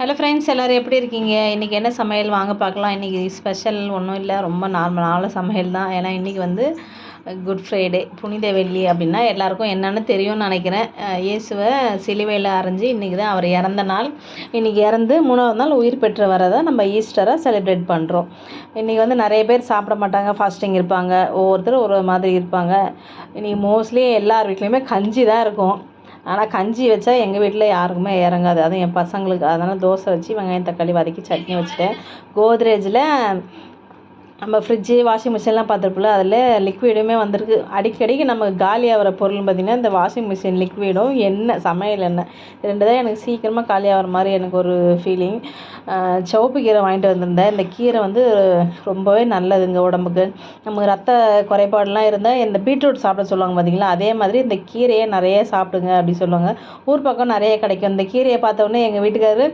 Hello friends எல்லோரும் எப்படி இருக்கீங்க? இன்றைக்கி என்ன சமையல்? வாங்க பார்க்கலாம். இன்றைக்கி ஸ்பெஷல் ஒன்றும் இல்லை. ரொம்ப நார்மலான சமையல் தான். ஏன்னா இன்றைக்கி வந்து குட் ஃப்ரைடே புனித வெள்ளி அப்படின்னா எல்லாருக்கும் என்னென்னு தெரியும்னு நினைக்கிறேன். இயேசுவை சிலுவையில் அரைஞ்சு இன்றைக்கி தான் அவர் இறந்த நாள். இன்றைக்கி இறந்து மூணாவது நாள் உயிர் பெற்று வரதை நம்ம ஈஸ்டராக செலிப்ரேட் பண்ணுறோம் இன்றைக்கி வந்து நிறைய பேர் சாப்பிட மாட்டாங்க ஃபாஸ்டிங் இருப்பாங்க. ஒவ்வொருத்தரும் ஒரு மாதிரி இருப்பாங்க. இன்றைக்கி மோஸ்ட்லி எல்லார் வீட்லேயுமே கஞ்சி தான் இருக்கும். ஆனால் கஞ்சி வச்சா எங்கள் வீட்டில் யாருக்குமே இறங்காது. அதுவும் என் பசங்களுக்கு. அதனால் தோசை வச்சு வெங்காயம் தக்காளி வதக்கி சட்னி வச்சுட்டேன். கோத்ரேஜில் நம்ம ஃப்ரிட்ஜு வாஷிங் மிஷின்லாம் பார்த்துருப்போம்ல அதில் லிக்விடுமே வந்திருக்கு. அடிக்கடிக்கு நமக்கு ஆகிற பொருள் பார்த்திங்கன்னா இந்த வாஷிங் மிஷின் லிக்விடும் எண்ணெய் சமையல் எண்ணெய். ரெண்டு தான் எனக்கு சீக்கிரமாக காலி ஆகிற மாதிரி எனக்கு ஒரு ஃபீலிங் சிவப்பு கீரை வாங்கிட்டு வந்திருந்தேன். இந்த கீரை வந்து ரொம்பவே நல்லதுங்க உடம்புக்கு. நமக்கு ரத்த குறைபாடுலாம் இருந்தால் இந்த பீட்ரூட் சாப்பிட சொல்லுவாங்க பார்த்திங்களா? அதே மாதிரி இந்த கீரையை நிறைய சாப்பிடுங்க அப்படி சொல்லுவாங்க. ஊர் பக்கம் நிறைய கிடைக்கும். இந்த கீரையை பார்த்தோன்னே எங்கள் வீட்டுக்காரரு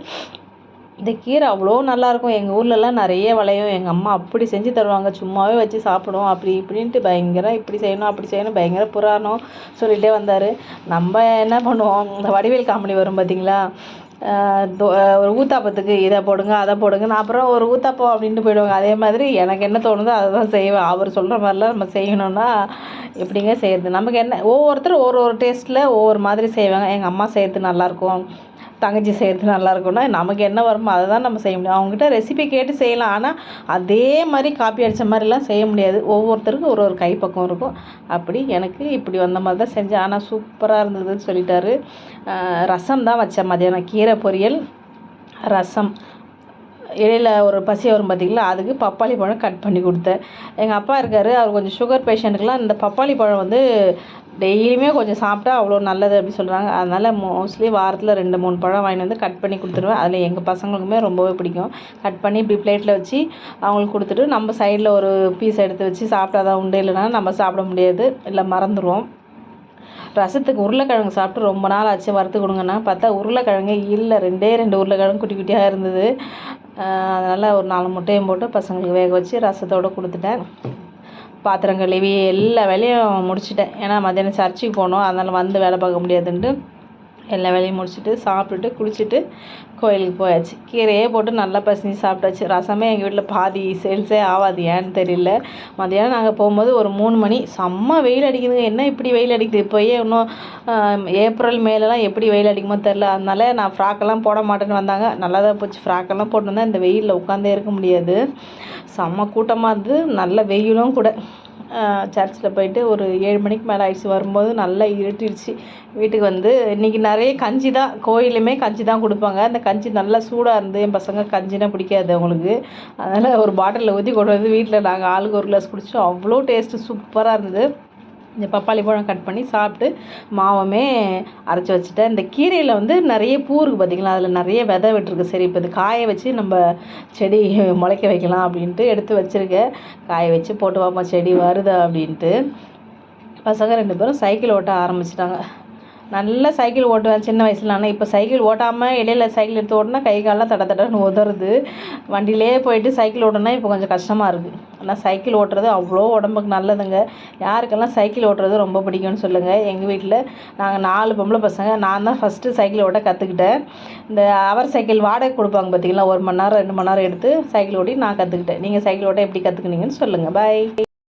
இந்த கீரை அவ்வளோ நல்லாயிருக்கும். எங்கள் ஊர்லலாம் நிறைய விளையும். எங்கள் அம்மா அப்படி செஞ்சு தருவாங்க. சும்மாவே வச்சு சாப்பிடுவோம். அப்படி இப்படின்ட்டு பயங்கரம் இப்படி செய்யணும் அப்படி செய்யணும் பயங்கர புராணம் சொல்லிகிட்டே வந்தார். நம்ம என்ன பண்ணுவோம்? இந்த வடிவேல் காமெடி வரும் பார்த்தீங்களா தோ- ஒரு ஊத்தாப்பத்துக்கு இதை போடுங்க அதை போடுங்க நான் அப்புறம் ஒரு ஊத்தாப்பம் அப்படின்ட்டு போயிடுவாங்க. அதே மாதிரி எனக்கு என்ன தோணுதோ அதை தான் செய்வேன். அவர் சொல்கிற மாதிரிலாம் நம்ம செய்யணும்னா எப்படிங்க செய்கிறது நமக்கு என்ன ஒவ்வொருத்தரும் ஒரு ஒரு டேஸ்ட்டில் ஒவ்வொரு மாதிரி செய்வாங்க. எங்கள் அம்மா செய்கிறது நல்லாயிருக்கும் தங்கச்சி செய்கிறது நல்லா இருக்கும்னா நமக்கு என்ன வருமோ அதை தான் நம்ம செய்ய முடியும். அவங்ககிட்ட ரெசிபி கேட்டு செய்யலாம். ஆனால் அதே மாதிரி காப்பி அடித்த மாதிரிலாம் செய்ய முடியாது. ஒவ்வொருத்தருக்கும் ஒரு ஒரு கைப்பக்கம் இருக்கும். அப்படி எனக்கு இப்படி வந்த மாதிரி தான் செஞ்சேன். ஆனால் சூப்பராக இருந்ததுன்னு சொல்லிட்டாரு. ரசம் தான் வச்சேன் மதியானம். கீரை பொரியல் ரசம். இடையில ஒரு பசி வரும் பார்த்தீங்களா அதுக்கு பப்பாளி பழம் கட் பண்ணி கொடுத்தேன். எங்கள் அப்பா இருக்கார். அவர் கொஞ்சம் சுகர் பேஷண்ட்டுக்கெலாம் இந்த பப்பாளி பழம் வந்து டெய்லியுமே கொஞ்சம் சாப்பிட்டா அவ்வளோ நல்லது அப்படின்னு சொல்கிறாங்க அதனால் மோஸ்ட்லி வாரத்தில் ரெண்டு மூணு பழம் வாங்கி வந்து கட் பண்ணி கொடுத்துருவேன். அதில் எங்கள் பசங்களுக்குமே ரொம்பவே பிடிக்கும். கட் பண்ணி இப்படி பிளேட்டில் வச்சு அவங்களுக்கு கொடுத்துட்டு நம்ம சைடில் ஒரு பீஸ் எடுத்து வச்சு சாப்பிட்டா தான் உண்டு. இல்லைனா நம்ம சாப்பிட முடியாது. இல்லை மறந்துடுவோம் ரசத்துக்கு உருளைக்கிழங்கு சாப்பிட்டு ரொம்ப நாள் ஆச்சு. வறுத்து கொடுங்கன்னா பார்த்தா உருளைக்கிழங்கு இல்லை. ரெண்டே ரெண்டு உருளைக்கிழங்கு குட்டி குட்டியாக இருந்தது. அதனால் ஒரு நாலு முட்டையும் போட்டு பசங்களுக்கு வேக வச்சு ரசத்தோடு கொடுத்துட்டேன். பாத்திரம் கழுவி எல்லா வேலையும் முடிச்சுட்டேன். ஏன்னா மத்தியானம் சர்ச்சுக்கு போகணும் அதனால் வந்து வேலை பார்க்க முடியாதுன்ட்டு எல்லா வேலையும் முடிச்சுட்டு சாப்பிட்டுட்டு குளிச்சுட்டு கோயிலுக்கு போயாச்சு. கீரையே போட்டு நல்லா பசஞ்சு சாப்பிட்டாச்சு. ரசமே எங்கள் வீட்டில் பாதி சேல்ஸே ஆகாது ஏன்னு தெரியல. மதியானம் நாங்கள் போகும்போது ஒரு மூணு மணி செம்ம வெயில் அடிக்குதுங்க. என்ன இப்படி வெயில் அடிக்குது? இப்போயே இன்னும் ஏப்ரல் மேலெலாம் எப்படி வெயில் அடிக்குமோ தெரில அதனால நான் ஃப்ராக்கெல்லாம் போட மாட்டேன்னு வந்தாங்க. நல்லா தான் போச்சு ஃப்ராக்கெல்லாம் போட்டு வந்தால் இந்த வெயிலில் உட்காந்தே இருக்க முடியாது. செம்ம கூட்டமாக இருந்தது. நல்ல வெயிலும் கூட. சர்ச்சில் போயிட்டு ஒரு ஏழு மணிக்கு மேலே ஆயிடுச்சு. வரும்போது நல்லா இருட்டிடுச்சு. வீட்டுக்கு வந்து இன்றைக்கி நிறைய கஞ்சி தான் கோயிலுமே கஞ்சி தான் கொடுப்பாங்க. அந்த கஞ்சி நல்லா சூடாக இருந்து என் பசங்க கஞ்சினா பிடிக்காது அவங்களுக்கு. அதனால் ஒரு பாட்டிலில் ஊற்றி கொண்டு வந்து வீட்டில் நாங்கள் ஆளுக்கு ஒரு கிளாஸ் குடித்தோம் அவ்வளோ டேஸ்ட்டு சூப்பராக இருந்தது. இந்த பப்பாளி பழம் கட் பண்ணி சாப்பிட்டு மாவுமே அரைச்சி வச்சுட்டேன். இந்த கீரையில் வந்து நிறைய பூ இருக்குது பார்த்தீங்களா அதில் நிறைய விதை விட்டுருக்கு. சரி இப்போ இது காய வச்சு நம்ம செடி முளைக்க வைக்கலாம் அப்படின்ட்டு எடுத்து வச்சுருக்கேன். காய வச்சு போட்டு பார்ப்போம் செடி வருதா அப்படின்ட்டு. பசங்க ரெண்டு பேரும் சைக்கிள் ஓட்ட ஆரம்பிச்சிட்டாங்க. நல்லா சைக்கிள் ஓட்டுவேன் சின்ன வயசில் ஆனால் இப்போ சைக்கிள் ஓட்டாமல் இடையில சைக்கிள் எடுத்து ஓட்டினா கை காலெலாம் தட தடன்னு உதறுது. வண்டியிலே போயிட்டு சைக்கிள் ஓட்டினா இப்போ கொஞ்சம் கஷ்டமாக இருக்குது ஆனால் சைக்கிள் ஓட்டுறது அவ்வளோ உடம்புக்கு நல்லதுங்க. யாருக்கெல்லாம் சைக்கிள் ஓட்டுறது ரொம்ப பிடிக்கும்னு சொல்லுங்கள் எங்கள் வீட்டில் நாங்கள் நாலு பொம்பளை பசங்க. நான் தான் ஃபஸ்ட்டு சைக்கிள் ஓட்ட கற்றுக்கிட்டேன் இந்த அவர் சைக்கிள் வாடகை கொடுப்பாங்க பார்த்தீங்களா ஒரு மணி நேரம் ரெண்டு மணி நேரம் எடுத்து சைக்கிள் ஓட்டி நான் கற்றுக்கிட்டேன் நீங்கள் சைக்கிள் ஓட்ட எப்படி கற்றுக்குனீங்கன்னு சொல்லுங்கள் பாய்